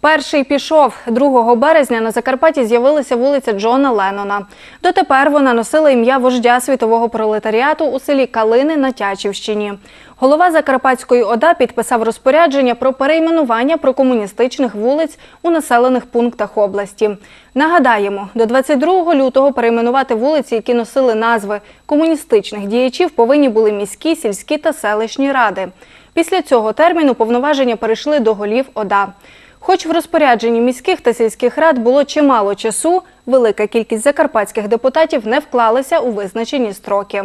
Перший пішов 2 березня на Закарпатті з'явилася вулиця Джона Леннона. Дотепер вона носила ім'я вождя світового пролетаріату у селі Калини на Тячівщині. Голова Закарпатської ОДА підписав розпорядження про перейменування прокомуністичних вулиць у населених пунктах області. Нагадаємо, до 22 лютого перейменувати вулиці, які носили назви комуністичних діячів, повинні були міські, сільські та селищні ради. Після цього терміну повноваження перейшли до голів ОДА. Хоч в розпорядженні міських та сільських рад було чимало часу, велика кількість закарпатських депутатів не вклалися у визначені строки.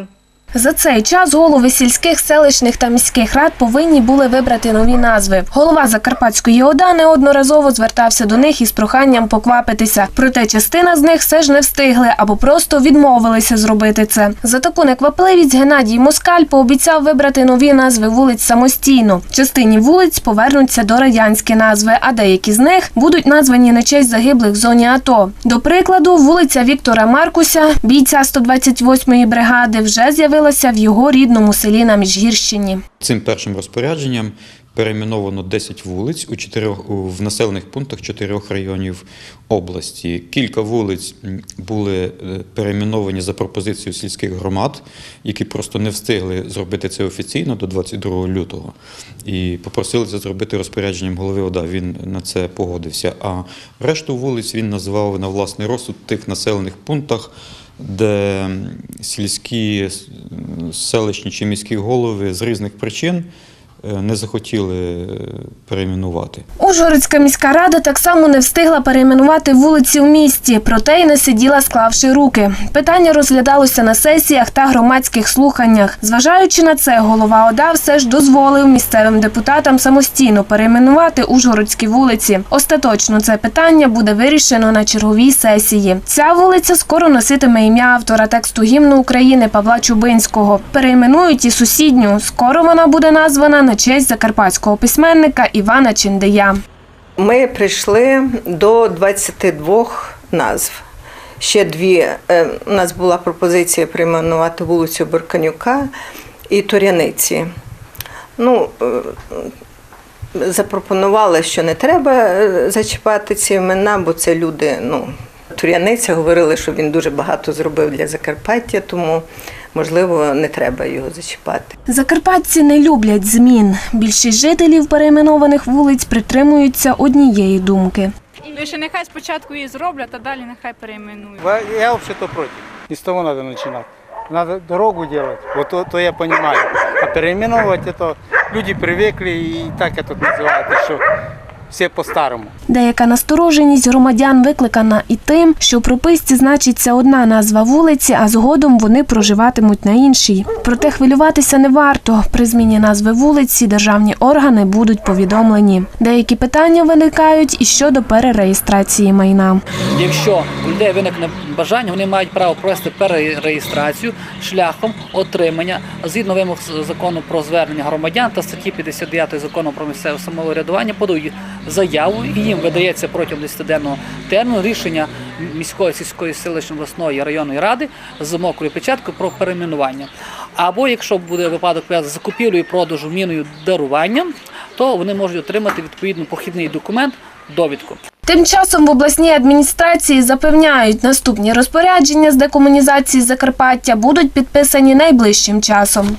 За цей час голови сільських, селищних та міських рад повинні були вибрати нові назви. Голова Закарпатської ОДА неодноразово звертався до них із проханням поквапитися. Проте частина з них все ж не встигли або просто відмовилися зробити це. За таку неквапливість Геннадій Москаль пообіцяв вибрати нові назви вулиць самостійно. Частині вулиць повернуться до радянські назви, а деякі з них будуть названі на честь загиблих в зоні АТО. До прикладу, вулиця Віктора Маркуся, бійця 128-ї бригади, вже з'явилася в його рідному селі на Міжгірщині. Цим першим розпорядженням перейменовано 10 вулиць у чотирьох в населених пунктах чотирьох районів області. Кілька вулиць були е, перейменовані за пропозицією сільських громад, які просто не встигли зробити це офіційно до 22 лютого. І попросили це зробити розпорядженням голови ОДА. Він на це погодився. А решту вулиць він назвав на власний розсуд тих населених пунктах де сільські селищні чи міські голови з різних причин не захотіли е, перейменувати. Ужгородська міська рада так само не встигла перейменувати вулиці в місті, проте й не сиділа склавши руки. Питання розглядалося на сесіях та громадських слуханнях. Зважаючи на це, голова ОДА все ж дозволив місцевим депутатам самостійно перейменувати ужгородські вулиці. Остаточно це питання буде вирішено на черговій сесії. Ця вулиця скоро носитиме ім'я автора тексту гімну України Павла Чубинського. Перейменують і сусідню. Скоро вона буде названа на честь закарпатського письменника Івана Чиндея. Ми прийшли до 22 назв. Ще дві. е, У нас була пропозиція прийменувати вулицю Бурканюка і Туряниці. Ну, е, запропонували, що не треба е, зачіпати ці імена, бо це люди. Ну, Туряниця говорили, що він дуже багато зробив для Закарпаття, тому можливо не треба його зачіпати. Закарпатці не люблять змін. Більшість жителів перейменованих вулиць притримуються однієї думки. Ну, ще нехай спочатку її зроблять, а далі нехай перейменують. Ва- Я вообще-то против. Не с того надо начинать. Надо дорогу делать. Вот то, то я понимаю. А переименовывать это люди привыкли и так это называют, что все по-старому. Деяка настороженість громадян викликана і тим, що в прописці значиться одна назва вулиці, а згодом вони проживатимуть на іншій. Проте хвилюватися не варто. При зміні назви вулиці державні органи будуть повідомлені. Деякі питання виникають і щодо перереєстрації майна. Якщо у людей виникне бажання, вони мають право провести перереєстрацію шляхом отримання згідно вимог закону про звернення громадян та статті 59 закону про місцеве самоврядування подають заяву і їм видається протягом 10-денного терміну рішення міської сільської селищної обласної районної ради з мокрою печаткою про перейменування. Або якщо буде випадок з закупівлею, продажу, міною, даруванням, то вони можуть отримати відповідно похідний документ, довідку. Тим часом в обласній адміністрації запевняють, наступні розпорядження з декомунізації Закарпаття будуть підписані найближчим часом.